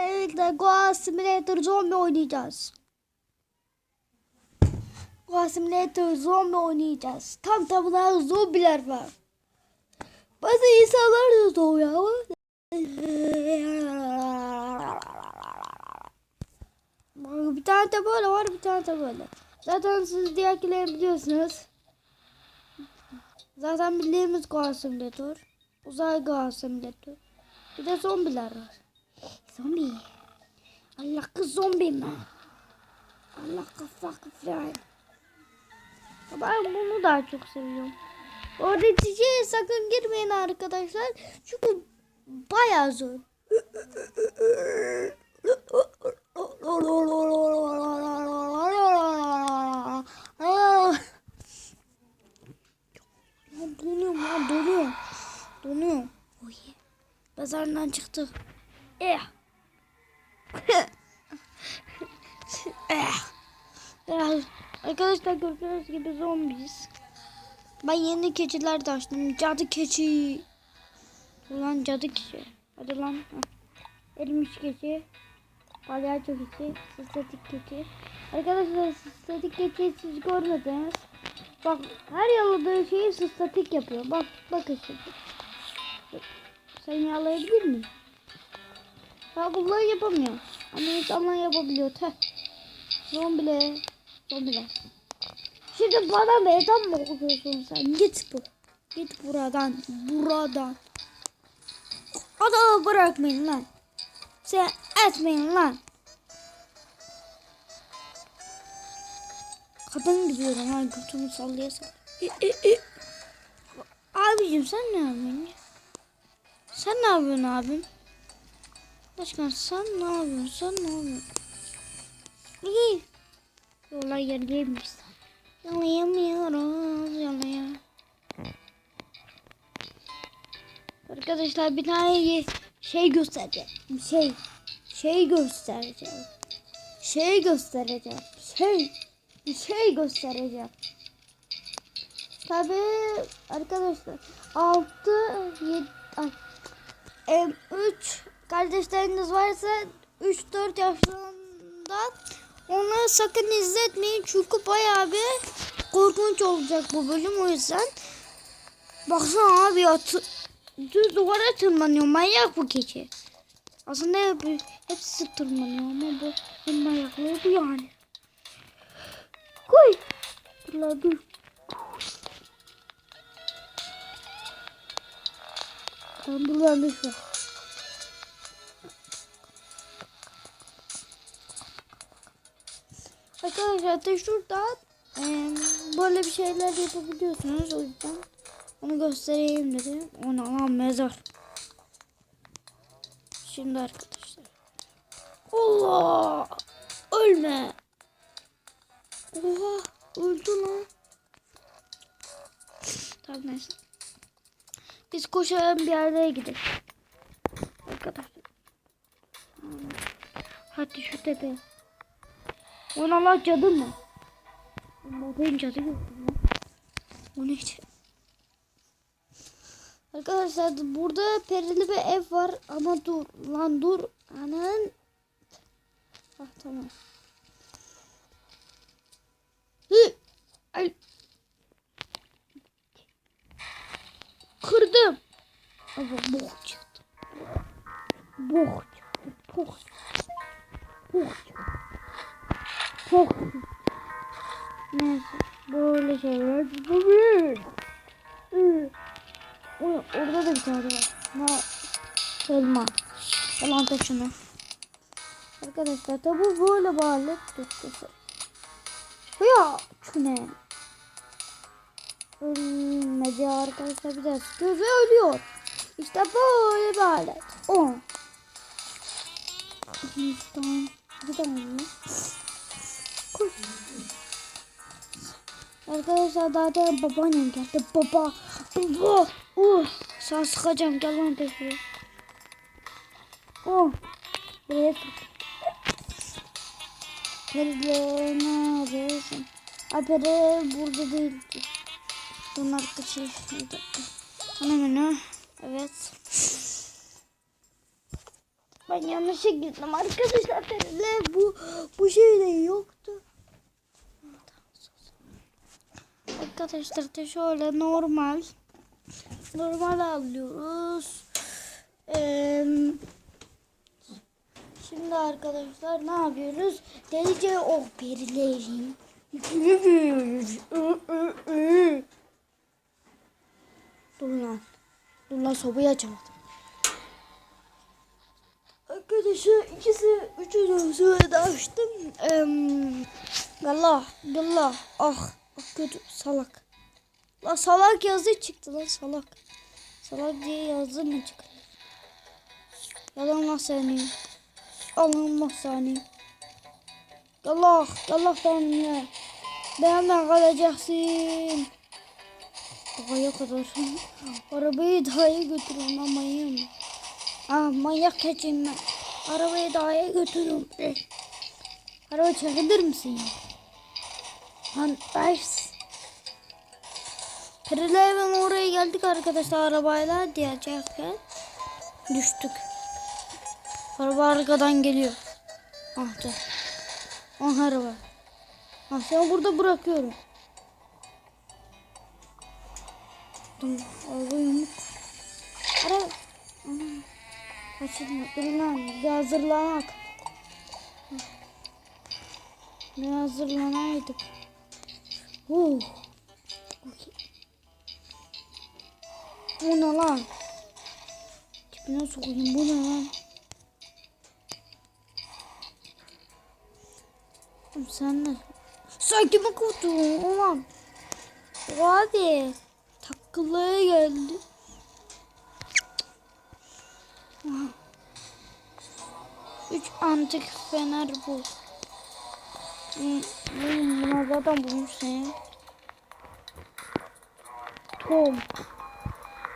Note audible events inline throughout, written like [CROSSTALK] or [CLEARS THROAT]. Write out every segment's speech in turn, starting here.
Evet, Goa Simulator zombi oynayacağız. Goa Simulator zombi oynayacağız. Tam tabular zombiler var. Bazı insanlar da doğuyor Bir tane de var, bir tane de. Zaten siz diğerkileri biliyorsunuz. Zaten bildiğimiz Goa Simulator. Uzay Goa Simulator. Bir de zombiler var. Zombi. Allah kız zombi mi? Allah kafa kafa. Ben bunu daha çok seviyorum. Orada çiçeğe sakın girmeyin arkadaşlar. Çünkü bayağı zor. Ya donuyorum ya donuyorum. Donuyorum. Oh yeah. Pazarından çıktı. Eh. eh. Arkadaşlar gördüğünüz gibi zombiyiz. Ben yeni keçiler de açtım. Cadı keçi. Ulan cadı keçi. Hadi lan. Erimiş keçi. Palyaço keçi. Sıstatik keçi. Arkadaşlar sıstatik keçiyi siz görmediniz. Bak her yaladığı şeyi sıstatik yapıyor. Bak bakın şimdi. Sen yalayabilir miyim? Ya bunları yapamıyor. Ama insanlar yapabiliyor. Teh. Zombiler. Zombiler. Şimdi bana meydan mı okuyorsun sen? Git bu. Git buradan. Buradan. Adamı bırakmayın lan. Sen etmeyin lan. Kadın gidiyorum ha götümü sallaya sallaya. E. Abicim sen ne yapıyorsun ya? Sen ne yapıyorsun abim? Başkan sen ne yapıyorsun? Sen ne yapıyorsun? İyi. Yola yerliymiş. Yalayamıyoruz. Yalaya. Arkadaşlar bir tane şey göstereceğim. Şey. Şey göstereceğim. Şey göstereceğim. Şey. Şey göstereceğim. Tabi arkadaşlar 6 7 ay, em, 3 kardeşleriniz varsa 3-4 yaşlarında onları sakın izletmeyin çünkü bayağı bir korkunç olacak bu bölüm o yüzden. Baksana abi ya tı- düz duvara tırmanıyor manyak bu keçi. Aslında hep, hepsi tırmanıyor ama bu en manyaklığı yani. Koy. Dur dur. Tamam dur lan Arkadaşlar da şuradan eee, böyle bir şeyler yapabiliyorsunuz o yüzden onu göstereyim dedim. Ona lan mezar. Şimdi arkadaşlar. Allah! Ölme! Oha! Öldü lan. Tamam neyse. Biz koşalım bir yerlere gidelim. Arkadaşlar. Hadi şu tepe. O ne lan cadı mı? Bakayım cadı yok. O ne? Arkadaşlar burada perili bir ev var ama dur lan dur anan. Ah tamam. Hı. Ay. Kırdım. Ama bok çıktı. Bok çıktı. Bok çıktı. Bok çıktı. Çıktı. Neyse. Böyle şeyler yapabilir. Oy, Orada da bir tane var. Ma elma. Yalan taşını. Arkadaşlar tabi böyle bağlı tutkusu. Ya şu ne? Ölmedi arkadaşlar bir daha sıkıyor ve ölüyor. İşte böyle bir alet. O. İkinci tane. Bir tane Arkadaşlar zaten babaannem geldi. Baba. Baba. Uh. Sen sıkacağım. Gel lan tekrar. Oh. Buraya sık. Peride neredesin? Ay peri burada değil. Bunlar. Bir dakika. Ana menü. Evet. Ben yanlışa gittim arkadaşlar. Ne bu bu şey de yoktu. Arkadaşlar da şöyle normal normal alıyoruz. Ee, şimdi arkadaşlar ne yapıyoruz? Delice oh perilerin. Dur lan. Dur lan sobayı açamadım. Arkadaşlar ikisi üçü de sırada açtım. Eee Allah Allah ah ah, kötü salak. La salak yazı çıktı lan salak. Salak diye yazdı mı çıktı? Yalan lan seni. Allah seni. Allah Allah benimle. Benimle kalacaksın. Daha kadar. [LAUGHS] Arabayı daha götürün lan manyak. Ah manyak keçim ben. Arabayı daha götürün. Araba çekilir misin ya? Lan ders. Perilerden oraya geldik arkadaşlar arabayla diyecekler. Düştük. Araba arkadan geliyor. Ah dur. Ah araba. Ah seni burada bırakıyorum. Dur araba yumuk. Araba. Ana. Kaçırma. Bir hazırlanak. Bir hazırlanaydık. Oh. Okey. Bu ne lan? Tipine sokayım bu ne lan? Sen ne? Sen kime kurtuldun ulan? Abi. Takılaya geldi. Üç antik fener bu. Hmm, hmm, Bunlar zaten bulmuş seni. Tom.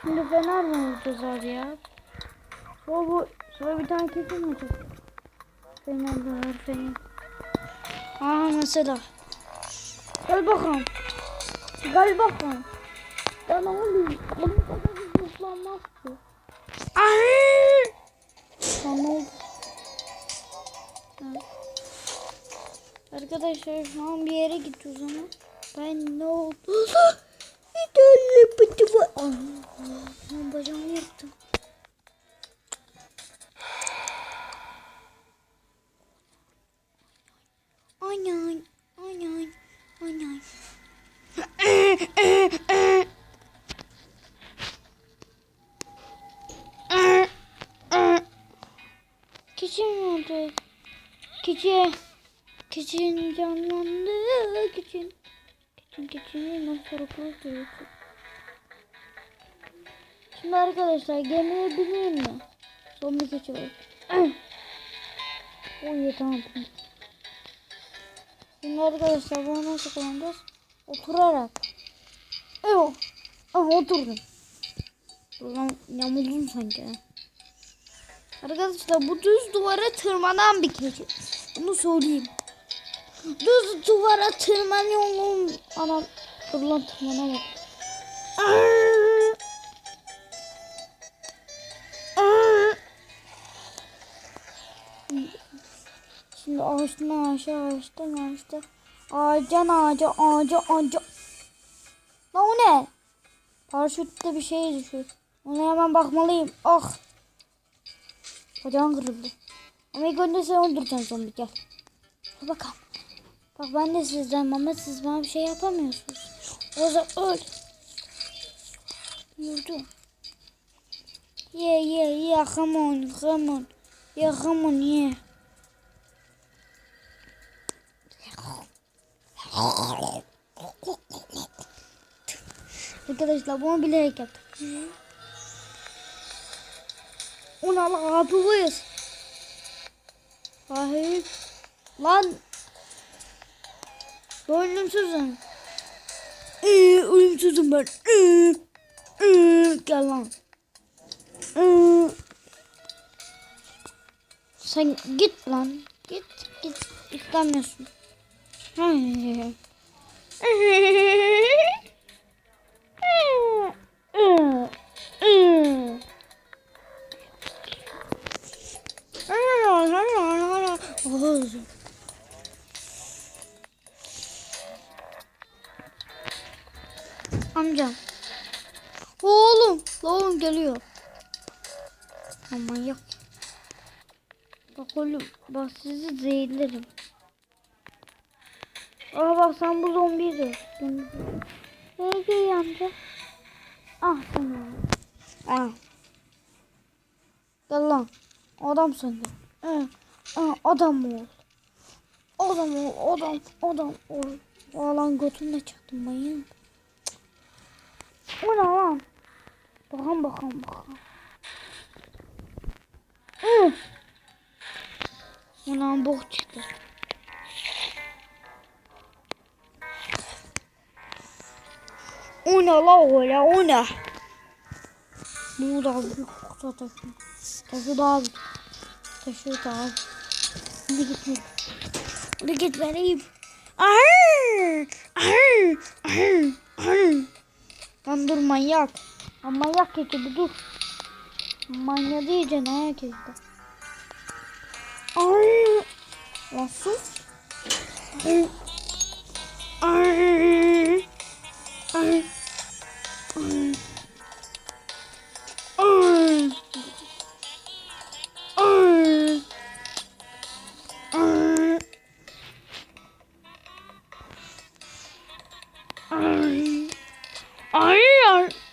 Şimdi fener mi olacağız abi ya? Sonra bu sonra bir tane kesin mi olacak? Fener de var fener. Aa mesela. Gel bakalım. Gel bakalım. Ya ne oluyor? Bunun kadar zıplanmaz ki. Ay! Tamam. Ha. Arkadaşlar şu an bir yere gidiyoruz ama ben ne oldu? [GASPS] Bir tane pıtı var. Allah, bacağımı yırttım. Anay, anay, anay. Keçi mi oldu? Keçi. Keçin canlandı. Keçin keçin. Nasıl soruklu duruyor. Şimdi arkadaşlar gemiye bineyim mi? Son bir keçi var. [CLEARS THROAT] o iyi tamam. Şimdi arkadaşlar bunu nasıl kullanacağız? Oturarak. Evet. Aha oturdum. Buradan yamuldum sanki. Arkadaşlar bu düz duvara tırmanan bir keçi. Bunu söyleyeyim. Düz duvara tırmanıyorum. Anam dur lan! Aa! Şimdi ağaçtan ağaca ağaçtan ağaçtan ağacan ağaca ağaca ağaca. Lan o ne? Paraşütte bir şey düşüyor. Ona hemen bakmalıyım. Ah. Bacağım kırıldı. Ama ilk önce sen öldüreceksin zombi gel. Bakalım. Bak ben de sizden ama siz bana bir şey yapamıyorsunuz. O zaman öl. Yürüdüm. Ye ye ye come on come on. Ye come on ye. Arkadaşlar bunu bilerek yaptık. Ona lan yapıyoruz. Hayır. Lan. Ölümsüzüm. Ee, ölümsüzüm ben. Ee, ee, gel lan. Ee. Sen git lan. Git git. İstemiyorsun. Hayır. Amcam. Oğlum. Oğlum geliyor. Aman yok. Bak oğlum. Bak sizi zehirlerim. Aa bak sen bu zombiyi Nereye geliyor amca? Ah tamam. Ah. Gel lan. Adam sende. Ah, ah, adam ol. Adam ol. Adam. Adam ol. Aa lan götümle çaktım manyak. O ne lan? Bakalım bakalım bakalım. Hı. Ulan bok çıktı. O ne la öyle o ne? Bu da büyük kutu taşı. Taşı daha büyük. Taşı daha büyük. Hadi gitmek. Hadi git vereyim. Ahır! Ahır! Ahır! Ahır! Lan dur manyak. Lan manyak kekidi dur. Manyadı iyice ne ayak kekidi. Ay. Lan sus. Ay. Ay. Ay.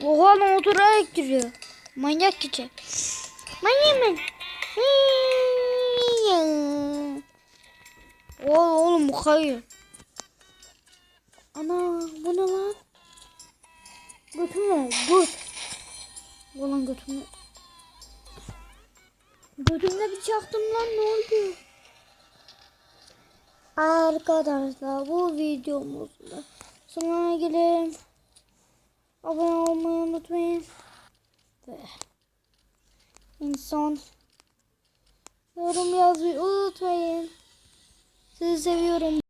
Oha lan oturarak. Manyak keçi. Manyak ben. Oo, oğlum bu kayıyor. Ana bu ne lan? Götüm ver. Göt. Ulan götümü. Götümle bir çaktım lan ne oldu? Arkadaşlar bu videomuzda sonuna gelelim. Abone olmayı unutmayın. Ve insan yorum yazmayı unutmayın. Sizi seviyorum.